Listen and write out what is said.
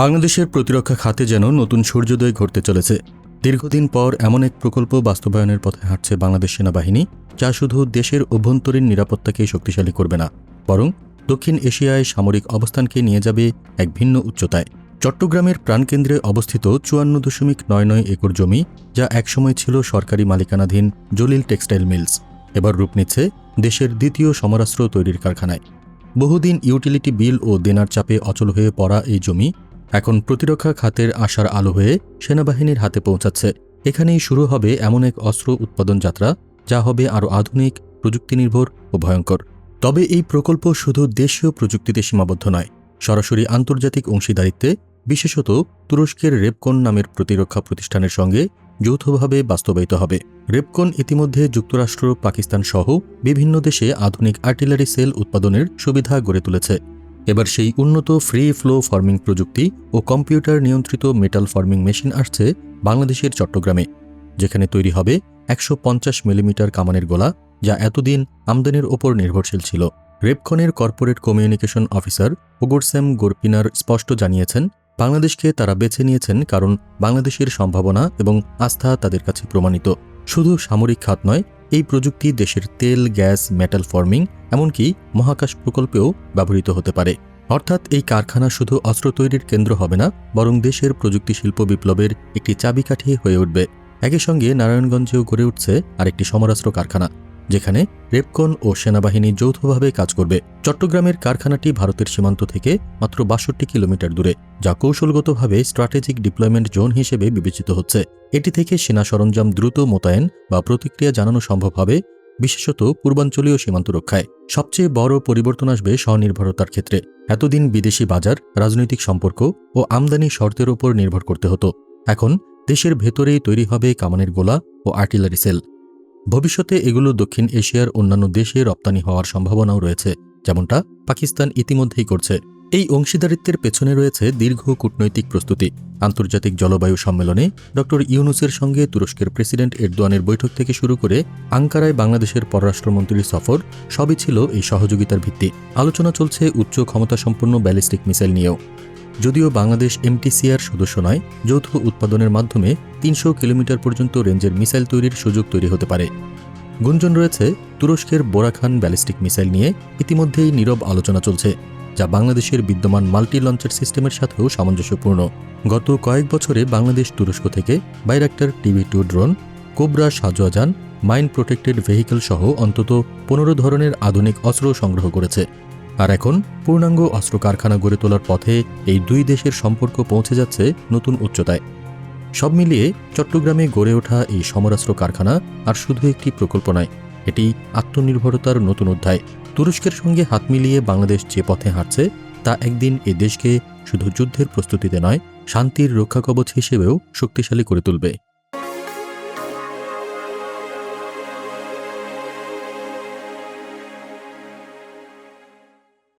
বাংলাদেশের প্রতিরক্ষা খাতে যেন নতুন সূর্যোদয় ঘটতে চলেছে। দীর্ঘদিন পর এমন এক প্রকল্প বাস্তবায়নের পথে হাঁটছে বাংলাদেশ সেনাবাহিনী, যা শুধু দেশের অভ্যন্তরীণ নিরাপত্তাকেই শক্তিশালী করবে না, বরং দক্ষিণ এশিয়ায় সামরিক অবস্থানকে নিয়ে যাবে এক ভিন্ন উচ্চতায়। চট্টগ্রামের প্রাণকেন্দ্রে অবস্থিত চুয়ান্ন দশমিক নয় নয় একর জমি, যা একসময় ছিল সরকারি মালিকানাধীন জলিল টেক্সটাইল মিলস, এবার রূপ নিচ্ছে দেশের দ্বিতীয় সমরাস্ত্র তৈরির কারখানায়। বহুদিন ইউটিলিটি বিল ও দেনার চাপে অচল হয়ে পড়া এই জমি এখন প্রতিরক্ষা খাতের আশার আলো হয়ে সেনাবাহিনীর হাতে পৌঁছাচ্ছে। এখানেই শুরু হবে এমন এক অস্ত্র উৎপাদন যাত্রা, যা হবে আরও আধুনিক, প্রযুক্তিনির্ভর ও ভয়ঙ্কর। তবে এই প্রকল্প শুধু দেশীয় প্রযুক্তিতে সীমাবদ্ধ নয়, সরাসরি আন্তর্জাতিক অংশীদারিত্বে, বিশেষত তুরস্কের রেপকন নামের প্রতিরক্ষা প্রতিষ্ঠানের সঙ্গে যৌথভাবে বাস্তবায়িত হবে। রেপকন ইতিমধ্যে যুক্তরাষ্ট্র, পাকিস্তান সহ বিভিন্ন দেশে আধুনিক আর্টিলারি সেল উৎপাদনের সুবিধা গড়ে তুলেছে। এবার সেই উন্নত ফ্রি ফ্লো ফার্মিং প্রযুক্তি ও কম্পিউটার নিয়ন্ত্রিত মেটাল ফার্মিং মেশিন আসছে বাংলাদেশের চট্টগ্রামে, যেখানে তৈরি হবে একশো পঞ্চাশ মিলিমিটার কামানের গোলা যা এতদিন আমদানির ওপর নির্ভরশীল ছিল। রেপকনের কর্পোরেট কমিউনিকেশন অফিসার ওগোরস্যাম গোরপিনার স্পষ্ট জানিয়েছেন, বাংলাদেশকে তারা বেছে নিয়েছেন কারণ বাংলাদেশের সম্ভাবনা এবং আস্থা তাদের কাছে প্রমাণিত। শুধু সামরিক খাত নয় এই প্রযুক্তি দেশের তেল, গ্যাস, মেটাল ফর্মিং, এমনকি মহাকাশ প্রকল্পেও ব্যবহৃত হতে পারে। অর্থাৎ এই কারখানা শুধু অস্ত্র তৈরির কেন্দ্র হবে না, বরং দেশের প্রযুক্তি শিল্প বিপ্লবের একটি চাবিকাঠি হয়ে উঠবে। একই সঙ্গে নারায়ণগঞ্জেও গড়ে উঠছে আরেকটি সমরাস্ত্র কারখানা। যেখানে রেপকন ও সেনাবাহিনী যৌথভাবে কাজ করবে। চট্টগ্রামের কারখানাটি ভারতের সীমান্ত থেকে মাত্র বাষট্টি কিলোমিটার দূরে, যা কৌশলগতভাবে স্ট্র্যাটেজিক ডিপ্লয়মেন্ট জোন হিসেবে বিবেচিত হচ্ছে। এটি থেকে সেনা সরঞ্জাম দ্রুত মোতায়েন বা প্রতিক্রিয়া জানানো সম্ভব হবে, বিশেষত পূর্বাঞ্চলীয় সীমান্ত রক্ষায়। সবচেয়ে বড় পরিবর্তন আসবে স্বনির্ভরতার ক্ষেত্রে। এতদিন বিদেশি বাজার, রাজনৈতিক সম্পর্ক ও আমদানি শর্তের ওপর নির্ভর করতে হতো। এখন দেশের ভেতরেই তৈরি হবে কামানের গোলা ও আর্টিলারি সেল। ভবিষ্যতে এগুলো দক্ষিণ এশিয়ার অন্যান্য দেশে রপ্তানি হওয়ার সম্ভাবনাও রয়েছে, যেমনটা পাকিস্তান ইতিমধ্যেই করছে। এই অংশীদারিত্বের পেছনে রয়েছে দীর্ঘ কূটনৈতিক প্রস্তুতি। আন্তর্জাতিক জলবায়ু সম্মেলনে ড. ইউনুসের সঙ্গে তুরস্কের প্রেসিডেন্ট এরদোয়ানের বৈঠক থেকে শুরু করে আঙ্কারায় বাংলাদেশের পররাষ্ট্রমন্ত্রীর সফর, সবই ছিল এই সহযোগিতার ভিত্তি। আলোচনা চলছে উচ্চ ক্ষমতাসম্পন্ন ব্যালিস্টিক মিসাইল নিয়েও। যদিও বাংলাদেশ এমটিসিআর সদস্য নয়, যৌথ উৎপাদনের মাধ্যমে তিনশো কিলোমিটার পর্যন্ত রেঞ্জের মিসাইল তৈরির সুযোগ তৈরি হতে পারে। গুঞ্জন রয়েছে, তুরস্কের বোরাখান ব্যালিস্টিক মিসাইল নিয়ে ইতিমধ্যেই নীরব আলোচনা চলছে, যা বাংলাদেশের বিদ্যমান মাল্টি লঞ্চার সিস্টেমের সাথেও সামঞ্জস্যপূর্ণ। গত কয়েক বছরে বাংলাদেশ তুরস্ক থেকে Bayraktar T B two drone, Cobra সাজোয়াজান, mine protected vehicle সহ অন্তত পনেরো ধরনের আধুনিক অস্ত্র সংগ্রহ করেছে। আর এখন পূর্ণাঙ্গ অস্ত্র কারখানা গড়ে তোলার পথে এই দুই দেশের সম্পর্ক পৌঁছে যাচ্ছে নতুন উচ্চতায়। সব মিলিয়ে চট্টগ্রামে গড়ে ওঠা এই সমরাস্ত্র কারখানা আর শুধু একটি প্রকল্প নয়, এটি আত্মনির্ভরতার নতুন অধ্যায়। তুরস্কের সঙ্গে হাত মিলিয়ে বাংলাদেশ যে পথে হাঁটছে, তা একদিন এ দেশকে শুধু যুদ্ধের প্রস্তুতিতে নয়, শান্তির রক্ষাকবচ হিসেবেও শক্তিশালী করে তুলবে।